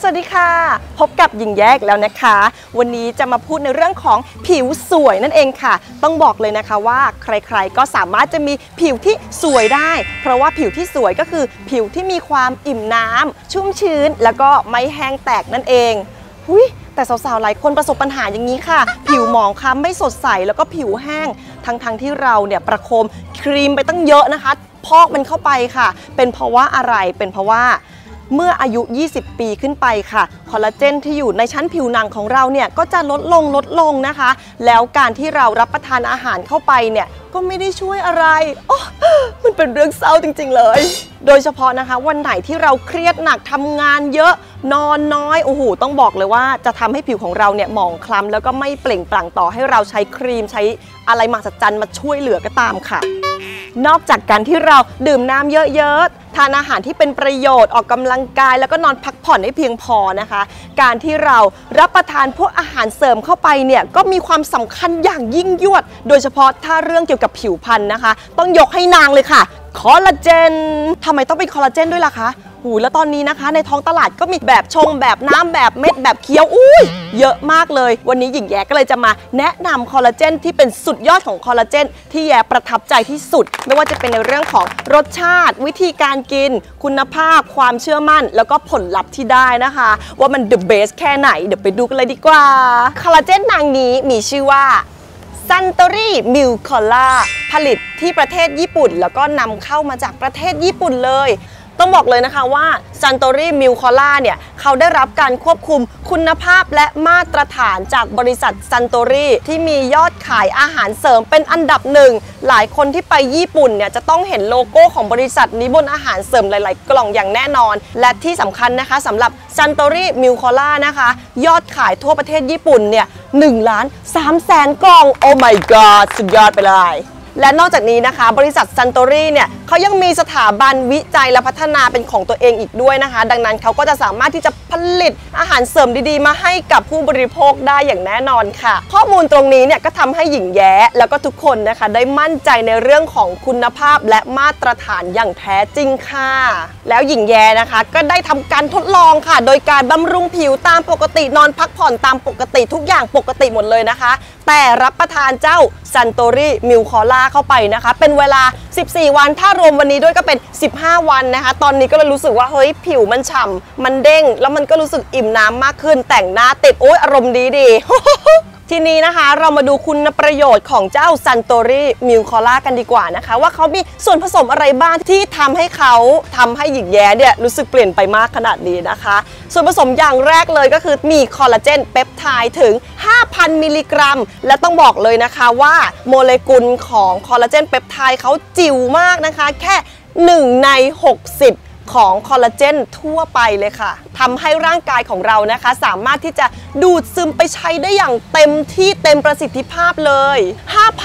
สวัสดีค่ะ พบกับหญิงแยกแล้วนะคะ วันนี้จะมาพูดในเรื่องของผิวสวยนั่นเองค่ะ ต้องบอกเลยนะคะว่าใครๆก็สามารถจะมีผิวที่สวยได้ เพราะว่าผิวที่สวยก็คือ ผิวที่มีความอิ่มน้ำชุ่มชื้น แล้วก็ไม่แห้งแตกนั่นเองหุยแต่สาวๆหลายคนประสบปัญหาอย่างนี้ค่ะ ผิวหมองคล้ำไม่สดใสแล้วก็ผิวแห้ง ทั้งๆที่เราเนี่ยประโคมครีมไปตั้งเยอะนะคะ พอกมันเข้าไปค่ะ เป็นเพราะว่าอะไรเป็นเพราะว่า เมื่ออายุ 20 ปีขึ้นไปค่ะ คอลลาเจนที่อยู่ในชั้นผิวหนังของเราเนี่ยก็จะลดลงลดลงนะคะ แล้วการที่เรารับประทานอาหารเข้าไปเนี่ยก็ไม่ได้ช่วยอะไรโอ้มันเป็นเรื่องเศร้าจริง ๆ เลย โดยเฉพาะนะคะวันไหนที่เราเครียดหนักทำงานเยอะนอนน้อยโอ้โหต้องบอกเลยว่าจะทำให้ผิวของเราเนี่ยหมองคล้ำแล้วก็ไม่เปล่งปลั่งต่อให้เราใช้ครีมใช้อะไรมหัศจรรย์มาช่วยเหลือก็ตามค่ะ นอกจากการที่เราดื่มน้ำเยอะๆ ทานอาหารที่เป็นประโยชน์ออกกำลังกาย แล้วก็นอนพักผ่อนให้เพียงพอนะคะ การที่เรารับประทานพวกอาหารเสริมเข้าไปเนี่ยก็มีความสำคัญอย่างยิ่งยวด โดยเฉพาะถ้าเรื่องเกี่ยวกับผิวพรรณนะคะ ต้องยกให้นางเลยค่ะคอลลาเจนทำไมต้องเป็นคอลลาเจนด้วยล่ะคะ หูแล้วตอนนี้นะคะ ในท้องตลาดก็มีแบบชงแบบน้ำแบบเม็ดแบบเคี้ยวอุ้ยเยอะมากเลย วันนี้หญิงแย้ก็เลยจะมาแนะนำคอลลาเจนที่เป็นสุดยอดของคอลลาเจนที่แย้ประทับใจที่สุด ไม่ว่าจะเป็นในเรื่องของรสชาติ วิธีการกิน คุณภาพ ความเชื่อมั่น แล้วก็ผลลัพธ์ที่ได้นะคะ ว่ามัน the best แค่ไหนเดี๋ยวไปดูกันเลยดีกว่าคอลลาเจนนางนี้มีชื่อว่าซันโตรีมิลคอล่าผลิตที่ประเทศญี่ปุ่น แล้วก็นำเข้ามาจากประเทศญี่ปุ่นเลย ต้องบอกเลยนะคะว่าซันโตรี่มิลคอล่าเนี่ยเขาได้รับการควบคุมคุณภาพและมาตรฐานจากบริษัทซันโตรี่ที่มียอดขายอาหารเสริมเป็นอันดับหนึ่ง หลายคนที่ไปญี่ปุ่นเนี่ยจะต้องเห็นโลโก้ของบริษัทนี้บนอาหารเสริมหลาย ๆ กล่องอย่างแน่นอน และที่สำคัญนะคะสำหรับซันโตรี่มิลคอล่านะคะยอดขายทั่วประเทศญี่ปุ่นเนี่ย1ล้าน3แสนกล่อง โอ้ my god สุดยอดไปเลยและนอกจากนี้นะคะ บริษัทซันโตรี่เนี่ยเขายังมีสถาบันวิจัยและพัฒนาเป็นของตัวเองอีกด้วยนะคะ ดังนั้นเขาก็จะสามารถที่จะผลิตอาหารเสริมดีๆ มาให้กับผู้บริโภคได้อย่างแน่นอนค่ะ ข้อมูลตรงนี้เนี่ยก็ทำให้หญิงแย้แล้วก็ทุกคนนะคะได้มั่นใจในเรื่องของคุณภาพและมาตรฐานอย่างแท้จริงค่ะ แล้วหญิงแย้นะคะก็ได้ทำการทดลองค่ะ โดยการบำรุงผิวตามปกตินอนพักผ่อนตามปกติทุกอย่างปกติหมดเลยนะคะ แต่รับประทานเจ้าซันโตรีมิลคอล่าเข้าไปนะคะ เป็นเวลา 14 วันถ้ารวมวันนี้ด้วยก็เป็น 15 วันนะคะ ตอนนี้ก็เลยรู้สึกว่าเฮ้ยผิวมันฉ่ำมันเด้ง แล้วมันก็รู้สึกอิ่มน้ำมากขึ้น แต่งหน้าติดโอ๊ยอารมณ์ดีดีทีนี้นะคะเรามาดูคุณประโยชน์ของเจ้าซันโตรีมิลคอล่ากันดีกว่านะคะ ว่าเขามีส่วนผสมอะไรบ้างที่ทำให้เขาทำให้หญิงแย้เนี่ยรู้สึกเปลี่ยนไปมากขนาดนี้นะคะ ส่วนผสมอย่างแรกเลยก็คือมีคอลลาเจนเปปไทด์ถึง 5,000 มิลลิกรัม และต้องบอกเลยนะคะว่าโมเลกุลของคอลลาเจนเปปไทด์เขาจิ๋วมากนะคะ แค่ 1 ใน 60ของคอลลาเจนทั่วไปเลยค่ะทำให้ร่างกายของเรานะคะ สามารถที่จะดูดซึมไปใช้ได้อย่างเต็มที่เต็มประสิทธิภาพเลย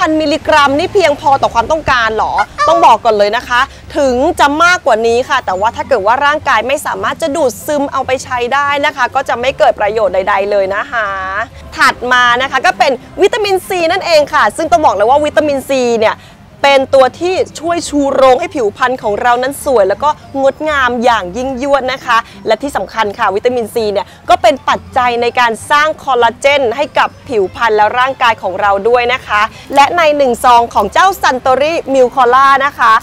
5,000 มิลลิกรัม นี่เพียงพอต่อความต้องการหรอ ต้องบอกก่อนเลยนะคะ ถึงจะมากกว่านี้ค่ะ แต่ว่าถ้าเกิดว่าร่างกายไม่สามารถจะดูดซึมเอาไปใช้ได้นะคะ ก็จะไม่เกิดประโยชน์ใด ๆ เลยนะคะ ถัดมานะคะก็เป็นวิตามินซีนั่นเองค่ะ ซึ่งต้องบอกเลยว่าวิตามินซีเนี่ย เป็นตัวที่ช่วยชูโรงให้ผิวพรรณของเรานั้นสวย แล้วก็งดงามอย่างยิ่งยวดนะคะ และที่สำคัญค่ะวิตามินซีเนี่ยก็เป็นปัจจัยในการสร้างคอลลาเจนให้กับผิวพรรณและร่างกายของเราด้วยนะคะ และในหนึ่งซองของเจ้าซันตอรี่มิลคอล่านะคะ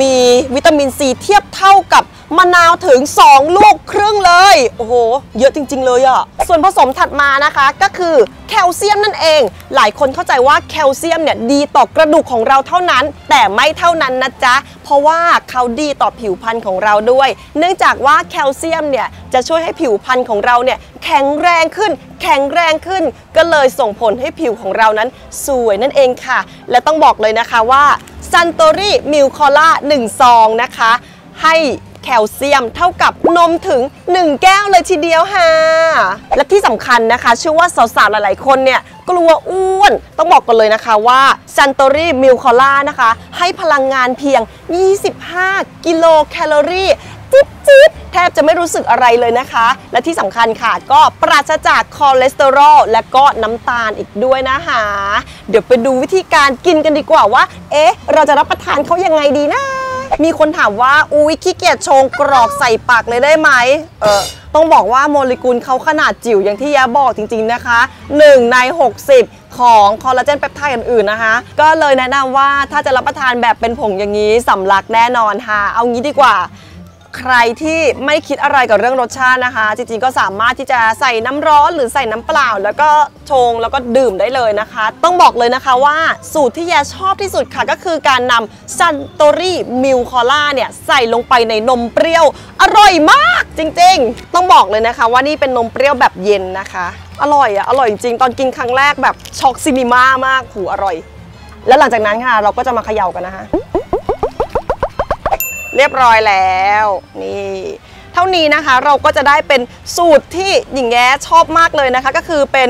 มีวิตามินซีเทียบเท่ากับ มะนาวถึง 2 ลูกครึ่งเลย โอ้โห เยอะจริง ๆ เลยอะส่วนผสมถัดมานะคะก็คือแคลเซียมนั่นเอง หลายคนเข้าใจว่าแคลเซียมเนี่ยดีต่อกระดูกของเราเท่านั้น แต่ไม่เท่านั้นนะจ๊ะ เพราะว่าเขาดีต่อผิวพรรณของเราด้วย เนื่องจากว่าแคลเซียมเนี่ยจะช่วยให้ผิวพรรณของเราเนี่ยแข็งแรงขึ้น แข็งแรงขึ้น ก็เลยส่งผลให้ผิวของเรานั้นสวยนั่นเองค่ะ และต้องบอกเลยนะคะว่าซันโตรีมิลคอล่า1ซองนะคะ ให้ แคลเซียมเท่ากับนมถึง 1 แก้วเลยทีเดียวค่ะ และที่สำคัญนะคะเชื่อว่าสาวๆหลายๆคนเนี่ยกลัวอ้วน ต้องบอกกันเลยนะคะว่าซันโตรีมิลคอล่านะคะ ให้พลังงานเพียง 25 กิโลแคลอรี่จิ๊บจิ๊บแทบจะไม่รู้สึกอะไรเลยนะคะ และที่สำคัญค่ะก็ปราศจากคอเลสเตอรอลและก็น้ำตาลอีกด้วยนะคะเดี๋ยวไปดูวิธีการกินกันดีกว่าว่า เอ๊ะ เราจะรับประทานเขายังไงดีนะ มีคนถามว่าอุ้ยขี้เกียจชงกรอกใส่ปากเลยได้ไหมเออต้องบอกว่าโมเลกุลเขาขนาดจิ๋วอย่างที่ยาบอกจริง ๆ นะคะ 1 ใน 60 ของคอลลาเจนเปปไทด์อื่น ๆ นะคะ ก็เลยแนะนำว่าถ้าจะรับประทานแบบเป็นผงอย่างนี้สำลักแน่นอนค่ะ เอางี้ดีกว่า ใครที่ไม่คิดอะไรกับเรื่องรสชาตินะคะ จริงๆก็สามารถที่จะใส่น้ำร้อนหรือใส่น้ำเปล่า แล้วก็ชงแล้วก็ดื่มได้เลยนะคะ ต้องบอกเลยนะคะว่าสูตรที่แยชอบที่สุดค่ะ ก็คือการนำซันโตรี่มิลคอล่าเนี่ยใส่ลงไปในนมเปรี้ยว อร่อยมากจริงๆ ต้องบอกเลยนะคะว่านี่เป็นนมเปรี้ยวแบบเย็นนะคะ อร่อยอะอร่อยจริงๆตอนกินครั้งแรกแบบช็อกซินิมามากหูอร่อย แล้วหลังจากนั้นค่ะเราก็จะมาเขย่ากันนะคะ เรียบร้อยแล้วนี่เท่านี้นะคะเราก็จะได้เป็นสูตรที่หญิงแย้ชอบมากเลยนะคะ ก็คือเป็น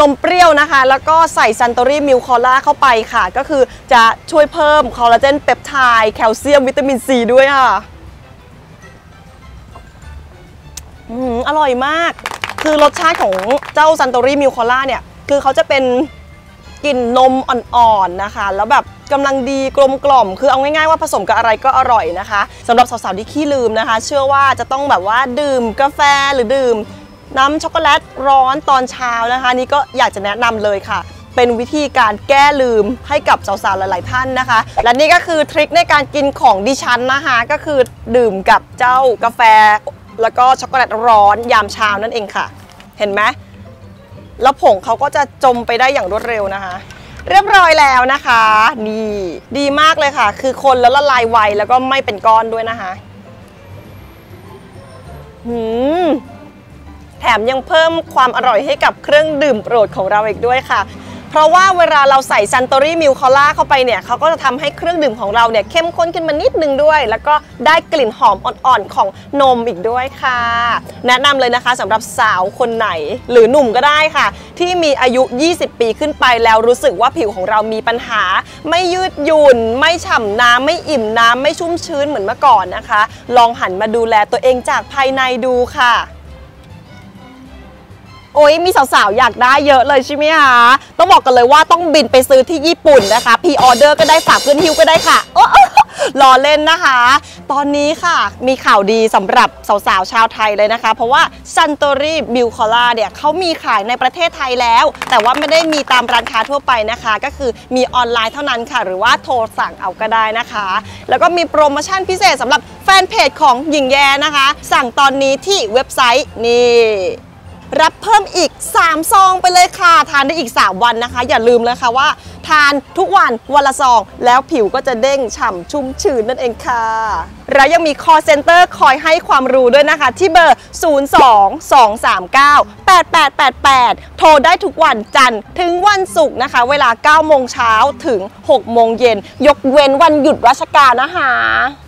นมเปรี้ยวนะคะ แล้วก็ใส่ซันโตรี่มิลคอล่าเข้าไปค่ะ ก็คือจะช่วยเพิ่มคอลลาเจนเปปไทด์แคลเซียมวิตามินซีด้วยค่ะอืมอร่อยมาก คือรสชาติของเจ้าซันโตรี่มิลคอล่าเนี่ย คือเขาจะเป็น กลิ่นนมอ่อนๆนะคะ แล้วแบบกำลังดีกลมกล่อม คือเอาง่ายๆว่าผสมกับอะไรก็อร่อยนะคะสำหรับสาวๆที่ขี้ลืมนะคะ เชื่อว่าจะต้องแบบว่าดื่มกาแฟหรือดื่ม น้ำช็อกโกแลตร้อนตอนเช้านะคะ นี่ก็อยากจะแนะนำเลยค่ะเป็นวิธีการแก้ลืมให้กับสาวๆหลายๆท่านนะคะ และนี่ก็คือทริคในการกินของดิฉันนะคะก็คือดื่มกับเจ้ากาแฟ แล้วก็ช็อกโกแลตร้อนยามเช้านั่นเองค่ะ เห็นไหม แล้วผงเขาก็จะจมไปได้อย่างรวดเร็วนะคะ เรียบร้อยแล้วนะคะ นี่ดีมากเลยค่ะ คือคนแล้วละลายไวแล้วก็ไม่เป็นก้อนด้วยนะคะหืมแถมยังเพิ่มความอร่อยให้กับเครื่องดื่มโปรดของเราอีกด้วยค่ะ เพราะว่าเวลาเราใส่ซันโตรี่มิลคอล่าเข้าไปเนี่ยเขาก็จะทำให้เครื่องดื่มของเราเนี่ยเข้มข้นขึ้นมานิดนึงด้วย แล้วก็ได้กลิ่นหอมอ่อนๆของนมอีกด้วยค่ะ แนะนำเลยนะคะสำหรับสาวคนไหนหรือหนุ่มก็ได้ค่ะ ที่มีอายุ 20 ปีขึ้นไปแล้วรู้สึกว่าผิวของเรามีปัญหา ไม่ยืดหยุ่น ไม่ฉ่ำน้ำไม่อิ่มน้ำไม่ชุ่มชื้นเหมือนเมื่อก่อนนะคะ ลองหันมาดูแลตัวเองจากภายในดูค่ะ โอ้ยมีสาวๆ อยากได้เยอะเลยใช่ไหมคะต้องบอกกันเลยว่าต้องบินไปซื้อที่ญี่ปุ่นนะคะพ r ออเดอร์ก็ได้ฝากเพื่อนฮิวก็ได้ค่ะโอ้รอเล่นนะคะ ตอนนี้ค่ะมีข่าวดีสำหรับสาวๆ ชาวไทยเลยนะคะ เพราะว่า Suntory b i l c o l a เนี่ยเขามีขายในประเทศไทยแล้ว แต่ว่าไม่ได้มีตามร้านค้าทั่วไปนะคะ ก็คือมีออนไลน์เท่านั้นค่ะ หรือว่าโทรสั่งเอาก็ได้นะคะ แล้วก็มีโปรโมชั่นพิเศษสำหรับแฟนเพจของหญิงแย้นะคะ สั่งตอนนี้ที่เว็บไซต์นี่ รับเพิ่มอีก 3 ซองไปเลยค่ะ ทานได้อีก 3 วันนะคะ อย่าลืมเลยค่ะว่า ทานทุกวันวันละซอง แล้วผิวก็จะเด้งฉ่ำชุ่มชื้นนั่นเองค่ะแล้วยังมี call center คอยให้ความรู้ด้วยนะคะ ที่เบอร์ 02-239-8888 โทรได้ทุกวันจันทร์ถึงวันศุกร์นะคะ เวลา 9 โมงเช้าถึง 6 โมงเย็น ยกเว้นวันหยุดราชการนะคะ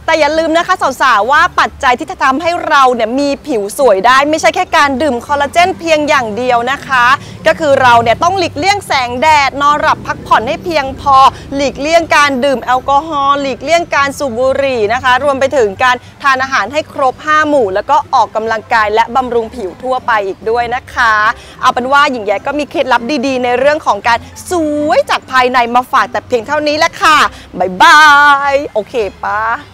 แต่อย่าลืมนะคะสาวๆว่าปัจจัยที่จะทำให้เราเนี่ยมีผิวสวยได้ ไม่ใช่แค่การดื่มคอลลาเจนเพียงอย่างเดียวนะคะ ก็คือเราเนี่ยต้องหลีกเลี่ยงแสงแดดนอนหลับพักผ่อนให้เพียงพอ หลีกเลี่ยงการดื่มแอลกอฮอล์หลีกเลี่ยงการสูบบุหรี่นะคะ รวมไปไปถึงการทานอาหารให้ครบ 5 หมู่ แล้วก็ออกกำลังกายและบำรุงผิวทั่วไปอีกด้วยนะคะ เอาเป็นว่าหญิงแย้ก็มีเคล็ดลับดีๆ ในเรื่องของการสวยจากภายในมาฝากแต่เพียงเท่านี้แหละค่ะบ๊ายบายโอเคปะ